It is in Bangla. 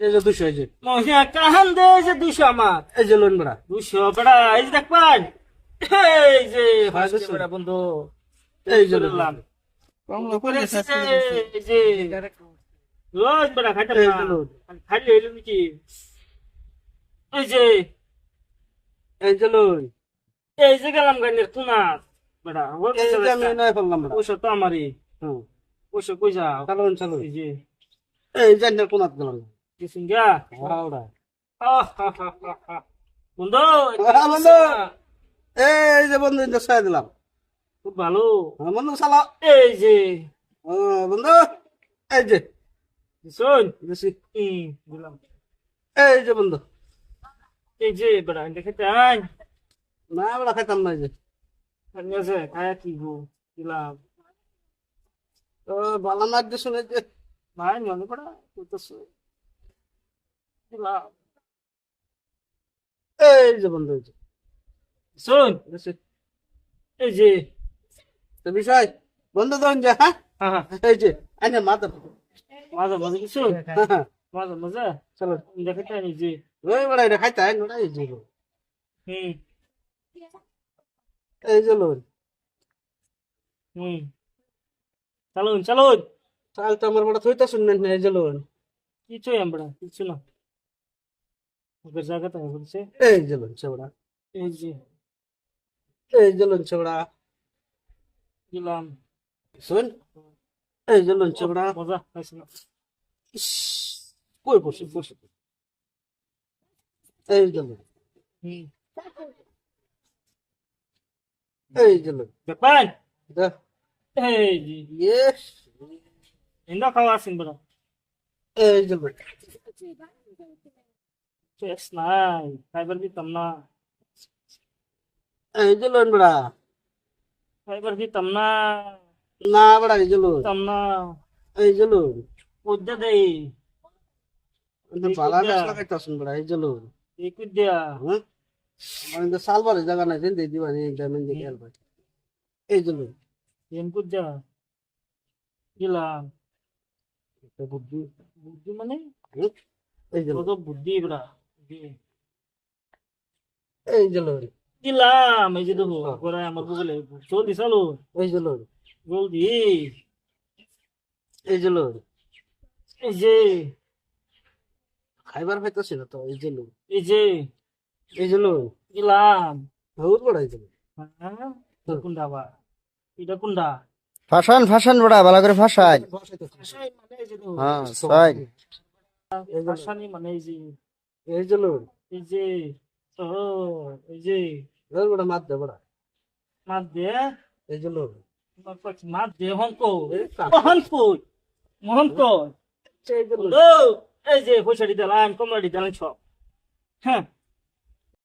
এই যে দুশো এই যে মহিলা কাহান দে যে দুশো আমার এই যে লোন বেড়া দুশো বেড়া এই যে দেখ পান এই যে হ্যাঁ, বেড়া বন্ধু এই যে লোন রোজ বেড়া যে লোন। খাইলে এলো নাকি এই যে এই যে লোন এই যে গেলাম গানের তুনার বেড়া আমি নয় পয়সা তো আমারই হুম পয়সা কই যাও চালুন চালুন এই যে এই যে কোনাত গেলাম কিছু হাওড়া বন্ধু হ্যাঁ, বন্ধু। এই যে বন্ধু ইন্দা দিলাম। খুব ভালো। হ্যাঁ, বন্ধু এই যে। হ্যাঁ, বন্ধু এই যে। শোন দিলাম। এই যে বন্ধু। এই যে বেড়া দেখে তাই না বেড়া খাইতাম না এই যে। আছে খায়া কি গো দিলাম। তো ভালো না যে। ভাই মনে পড়া এই যে বন্ধু যে। শোন এই যে তো বিষয়? বন্ধু ধরুন যে হ্যাঁ? হ্যাঁ হ্যাঁ। এই যে আইনে মাথা মাজা মাজা চলো। দেখে তাই এই যে। ওই বেড়া এটা খাইতে আইন ওটা এই যে। হুম। এই যে লোন। হুম। চালুন চালুন। চাল তো আমার বড় থইতা শুনলেন এই যে লোন। কিছু আমরা কিছু না। জায়গা তাই বলছে এই যে লোন ছেবড়া এই যে। এই যে লোন ছেবড়া দিলাম শুন। এই যে লোন ছেবড়া মজা পাইছে না কই বসে বসে এই যে হুম। এই যে ব্যাপার এই যে। ইয়েস। ইন্দা খাওয়া আসেন বড় এই যে শেষ নাই ফাইবার দিতাম না এই যে লোন বড়া ফাইবার দিতাম না না বড়া এই যে লোন দিতাম না এই যে লোন কুদ্দা দেই বালা গাছ লাগাইতাছুন বড়া এই যে লোন এই কুদ্দা হ্যাঁ আমার কিন্তু সালবারে জায়গা নাই দেন দিয়ে দিবা এই জামিন দিয়ে ভাই এই যে লোন এম কুদ্দা একটা বুদ্ধি বুদ্ধি মানে এই যে বুদ্ধি বড়া এই যে লোন দিলাম এই যে দেখো হ্যাঁ। আমার গুগলে জলদি চালু এই যে লোন জলদি এই যে লোন এই যে খাইবার পাইতাছি না তো এই যে লোন এই যে এই যে লোন দিলাম বহুত বড় এই যে হ্যাঁ কোনটা বা এটা কোনটা ফাঁসান ফাঁসান বড়া ভালো করে ফাঁসাই ভাষাই মানে এই যে হ্যাঁ সাই মানে এই যে এই যে এই যে ও এই যে। বড় মাত দে বড় মাত দে? এই যে মাত দে এই কাক- হংকো হংকো এই যে ও এই যে পয়সা দিলাম কমলা দিলাম সব। হ্যাঁ।